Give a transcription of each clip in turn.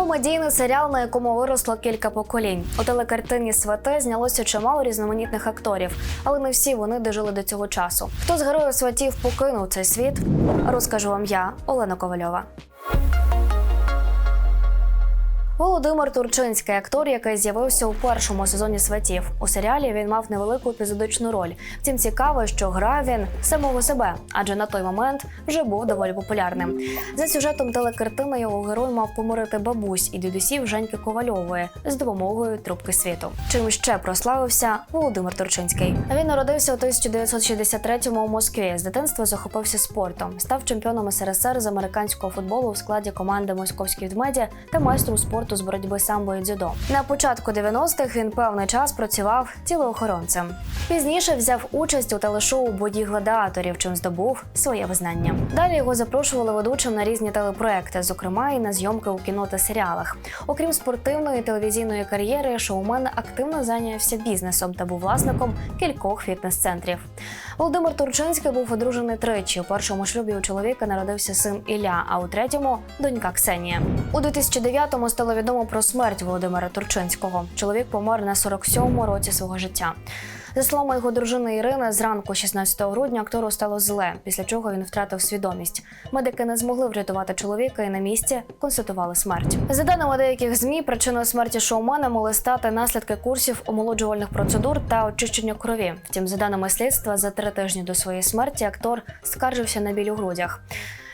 Комедійний серіал, на якому виросло кілька поколінь. У телекартині Свати знялося чимало різноманітних акторів, але не всі вони дожили до цього часу. Хто з героїв сватів покинув цей світ? Розкажу вам я, Олена Ковальова. Володимир Турчинський актор, який з'явився у першому сезоні сватів. У серіалі він мав невелику епізодичну роль. Втім, цікаво, що грав він самого себе, адже на той момент вже був доволі популярним. За сюжетом телекартини його герой мав помирити бабусь і дідусів Женьки Ковальової з допомогою трубки світу. Чим ще прославився Володимир Турчинський. Він народився у 1963-му у Москві. З дитинства захопився спортом, став чемпіоном СРСР з американського футболу у складі команди Московський ведмеді та майстром спорту з боротьби самбо і дзюдо. На початку 90-х він певний час працював тілоохоронцем. Пізніше взяв участь у телешоу Бої гладіаторів, чим здобув своє визнання. Далі його запрошували ведучим на різні телепроекти, зокрема і на зйомки у кіно та серіалах. Окрім спортивної телевізійної кар'єри, шоумен активно зайнявся бізнесом та був власником кількох фітнес-центрів. Володимир Турчинський був одружений тричі. У першому шлюбі у чоловіка народився син Ілля, а у третьому донька Ксенія. У 2009-му стало відомо про смерть Володимира Турчинського. Чоловік помер на 47-му році свого життя. За словами його дружини Ірини, зранку 16 грудня актору стало зле, після чого він втратив свідомість. Медики не змогли врятувати чоловіка і на місці констатували смерть. За даними деяких змі, причиною смерті шоумена могли стати наслідки курсів омолоджувальних процедур та очищення крові. Втім, за даними слідства, за три тижні до своєї смерті актор скаржився на біль у грудях.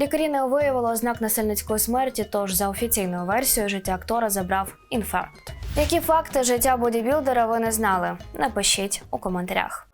Лікарі не виявили ознак насильницької смерті, тож за офіційною версією життя актора забрав інфаркт. Які факти життя бодібілдера ви не знали? Напишіть у коментарях.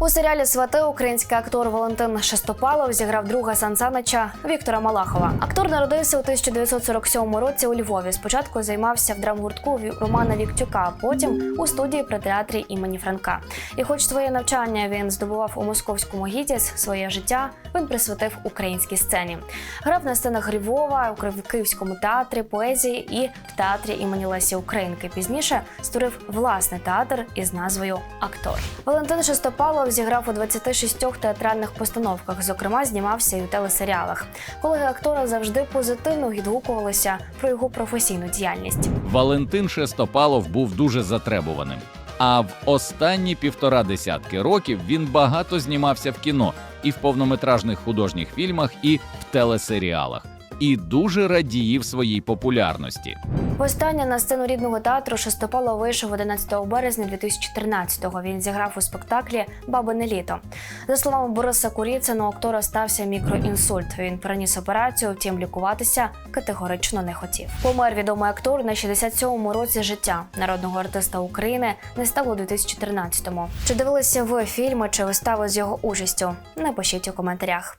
У серіалі Свати український актор Валентин Шестопалов зіграв друга Сансанича Віктора Малахова. Актор народився у 1947 році у Львові. Спочатку займався в драмгуртку Романа Віктюка, а потім у студії при театрі імені Франка. І, хоч своє навчання він здобував у московському гідіс, своє життя він присвятив українській сцені. Грав на сценах Львова, у Київ- Київському театрі поезії і в театрі імені Лесі Українки. Пізніше створив власний театр із назвою Актор. Валентин Шестопалов зіграв у 26 театральних постановках, зокрема, знімався і у телесеріалах. Колеги актора завжди позитивно відгукувалися про його професійну діяльність. Валентин Шестопалов був дуже затребуваним. А в останні півтора десятки років він багато знімався в кіно і в повнометражних художніх фільмах, і в телесеріалах. І дуже радіїв своїй популярності. Востаннє на сцену рідного театру Шестопалов вийшов 11 березня 2013-го. Він зіграв у спектаклі Бабине літо. За словами Бориса Куріцина, у актора стався мікроінсульт. Він переніс операцію, втім лікуватися категорично не хотів. Помер відомий актор на 67-му році життя. Народного артиста України не стало у 2013-му. Чи дивилися ви фільми чи вистави з його участю? Напишіть у коментарях.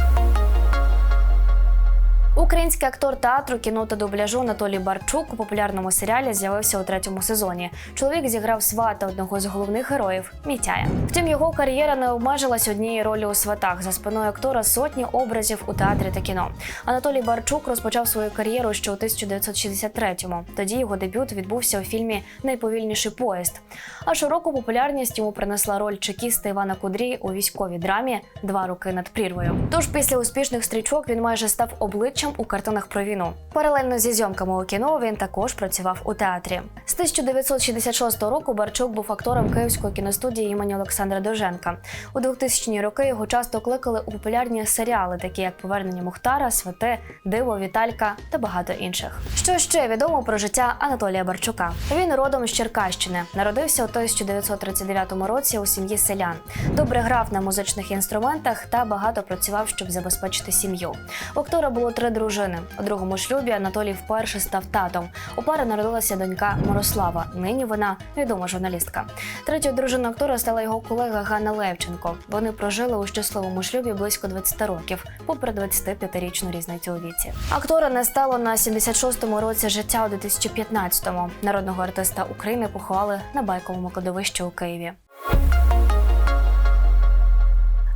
Український актор театру, кіно та дубляжу Анатолій Барчук у популярному серіалі з'явився у третьому сезоні. Чоловік зіграв свата одного з головних героїв Мітяя. Втім, його кар'єра не обмежилась однією ролі у сватах. За спиною актора сотні образів у театрі та кіно. Анатолій Барчук розпочав свою кар'єру ще у 1963-му. Тоді його дебют відбувся у фільмі Найповільніший поїзд. А широку популярність йому принесла роль чекіста Івана Кудрі у військовій драмі Два роки над прірвою. Тож після успішних стрічок він майже став обличчям у картинах про війну. Паралельно зі зйомками у кіно він також працював у театрі. З 1966 року Барчук був актором Київської кіностудії імені Олександра Довженка. У 2000-ні роки його часто кликали у популярні серіали, такі як Повернення Мухтара, Святе, Диво, Віталька та багато інших. Що ще відомо про життя Анатолія Барчука? Він родом з Черкащини. Народився у 1939 році у сім'ї селян. Добре грав на музичних інструментах та багато працював, щоб забезпечити сім'ю. У актора було три дружини. У другому шлюбі Анатолій вперше став татом. У пари народилася донька Мирослава. Нині вона відома журналістка. Третьою дружиною актора стала його колега Ганна Левченко. Вони прожили у щасливому шлюбі близько 20 років, попри 25-річну різницю у віці. Актора не стало на 76-му році життя у 2015-му. Народного артиста України поховали на байковому кладовищі у Києві.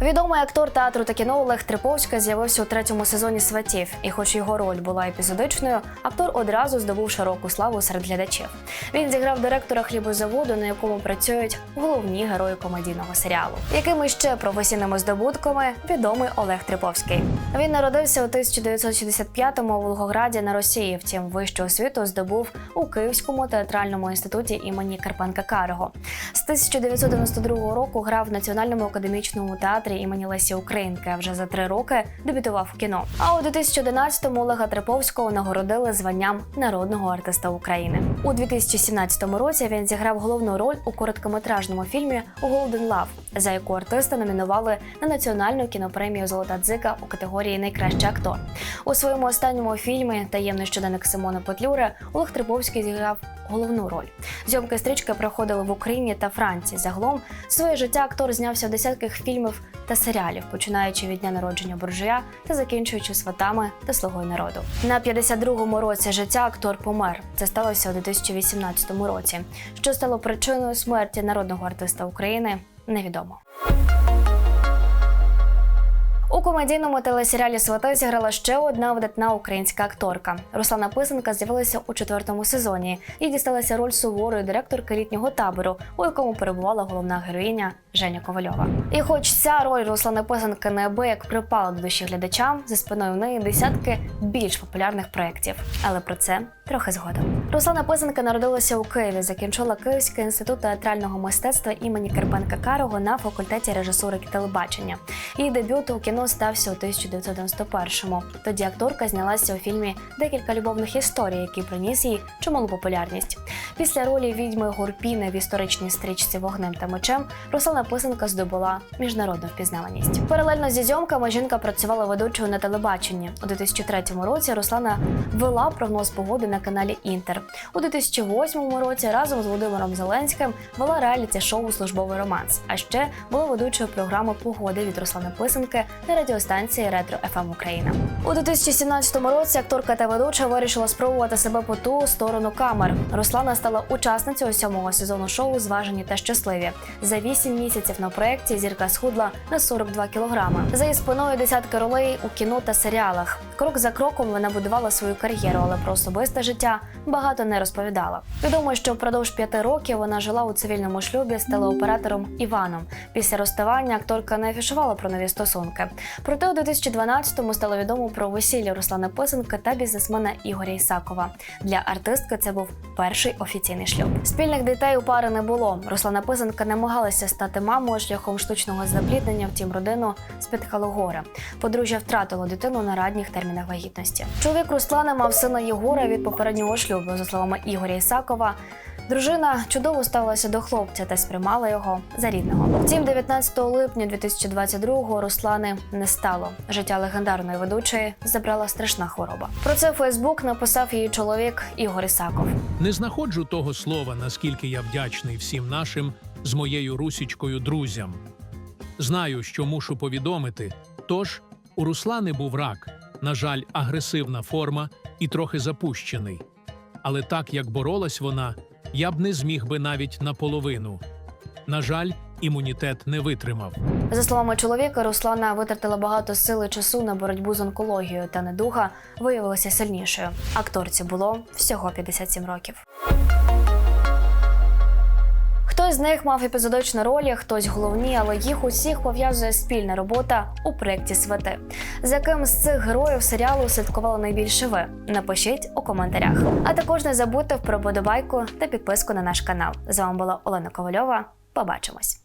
Відомий актор театру та кіно Олег Триповський з'явився у третьому сезоні сватів, і, хоч його роль була епізодичною, актор одразу здобув широку славу серед глядачів. Він зіграв директора хлібозаводу, на якому працюють головні герої комедійного серіалу. Якими ще професійними здобутками відомий Олег Триповський. Він народився у 1965-му у Волгограді на Росії. Втім, вищу освіту здобув у Київському театральному інституті імені Карпенка Карого. З 1992 року грав в Національному академічному театрі імені Лесі Українки. А вже за три роки дебютував в кіно. А у 2011-му Олега Триповського нагородили званням народного артиста України. У 2017 році він зіграв головну роль у короткометражному фільмі Golden Love, за яку артиста номінували на національну кінопремію Золота дзика у категорії Найкращий актор. У своєму останньому фільмі Таємний щоденник Симона Петлюри Олег Триповський зіграв головну роль. Зйомки стрічки проходили в Україні та Франції. Загалом своє життя актор знявся в десятках фільмів та серіалів, починаючи від дня народження буржуя та закінчуючи сватами та слугою народу. На 52-му році життя актор помер. Це сталося у 2018 році. Що стало причиною смерті народного артиста України, невідомо. У комедійному телесеріалі Свати зіграла ще одна видатна українська акторка. Руслана Писанка з'явилася у четвертому сезоні і дісталася роль суворої директорки літнього табору, у якому перебувала головна героїня Женя Ковальова. І хоч ця роль Руслани Писанки неабияк припала до душі глядачам, за спиною в неї десятки більш популярних проєктів. Але про це трохи згодом. Руслана Писанка народилася у Києві, закінчила Київський інститут театрального мистецтва імені Карпенка Карого на факультеті режисури і телебачення. Її дебют у кіно стався у 1991-му. Тоді акторка знялася у фільмі Декілька любовних історій, який приніс їй чималу популярність. Після ролі відьми Гурпіни в історичній стрічці Вогнем та мечем Руслана Писанка здобула міжнародну впізнаваність. Паралельно зі зйомками жінка працювала ведучою на телебаченні. У 2003 році Руслана вела прогноз погоди на каналі Інтер. У 2008 році разом з Володимиром Зеленським вела реаліті шоу Службовий романс. А ще була ведучою програми Погоди від Руслани Писанки на радіостанції Ретро ФМ Україна. У 2017 році акторка та ведуча вирішила спробувати себе по ту сторону камер. Руслана стала учасницею сьомого сезону шоу Зважені та щасливі. За вісім місяців на проєкті зірка схудла на 42 кілограми. За її спиною десятки ролей у кіно та серіалах. Крок за кроком вона будувала свою кар'єру, але про особисте життя багато не розповідала. Відомо, що впродовж п'яти років вона жила у цивільному шлюбі з телеоператором Іваном. Після розставання акторка не афішувала про нові стосунки. Проте у 2012-му стало відомо про весілля Руслани Писанки та бізнесмена Ігоря Ісакова. Для артистки це був перший офіційний шлюб. Спільних дітей у пари не було. Руслана Писанка намагалася стати мамою шляхом штучного запліднення, втім родину спіткало горе. Подружжя втратило дитину на ранніх термінах вагітності. Чоловік Руслана мав сина Єгора від попереднього шлюбу, за словами Ігоря Ісакова. Дружина чудово ставилася до хлопця та сприймала його за рідного. Втім, 19 липня 2022-го Руслани не стало. Життя легендарної ведучої забрала страшна хвороба. Про це Фейсбук написав її чоловік Ігор Ісаков. Не знаходжу того слова, наскільки я вдячний всім нашим з моєю русічкою друзям. Знаю, що мушу повідомити. Тож у Руслани був рак, на жаль, агресивна форма і трохи запущений. Але так як боролась вона, я б не зміг би навіть наполовину. На жаль, імунітет не витримав. За словами чоловіка, Руслана витратила багато сил і часу на боротьбу з онкологією, та недуга виявилася сильнішою. Акторці було всього 57 років. Хтось з них мав епізодичні ролі, хтось головні, але їх усіх пов'язує спільна робота у проєкті Свати. За ким з цих героїв серіалу слідкували найбільше ви? Напишіть у коментарях. А також не забудьте про подобайку та підписку на наш канал. З вами була Олена Ковальова. Побачимось.